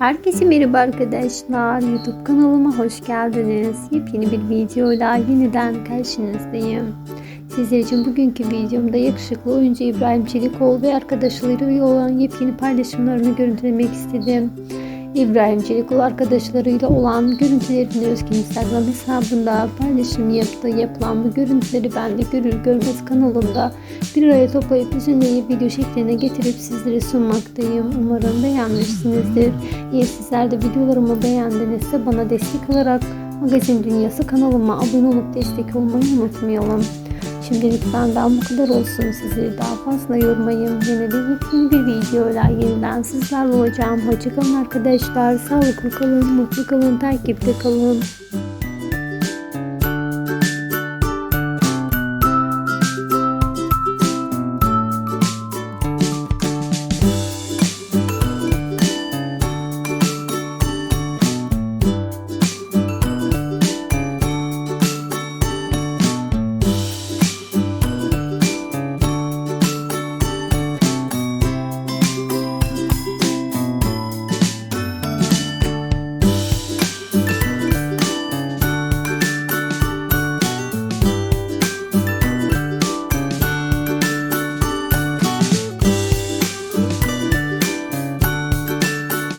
Herkese merhaba arkadaşlar. YouTube kanalıma hoş geldiniz. Yepyeni bir videoyla yeniden karşınızdayım. Sizler için bugünkü videomda yakışıklı oyuncu İbrahim Çelikoğlu ve arkadaşlarıyla olan yepyeni paylaşımlarını görüntülemek istedim. İbrahim Çelikoğlu arkadaşlarıyla olan görüntülerini özgün Instagram hesabında paylaşım yaptı. Yapılan bu görüntüleri ben de görür görmez kanalımda bir araya toplayıp düzenleyip video şekline getirip sizlere sunmaktayım. Umarım beğenmişsinizdir. Eğer sizler de videolarımı beğendinizse bana destek olarak Magazin Dünyası kanalıma abone olup destek olmayı unutmayalım. Şimdilik benden bu kadar olsun. Sizi daha fazla yormayayım. Yine de yepyeni bir videoyla yeniden sizlerle olacağım. Hoşçakalın arkadaşlar. Sağlıklı kalın, mutlu kalın, takipte kalın.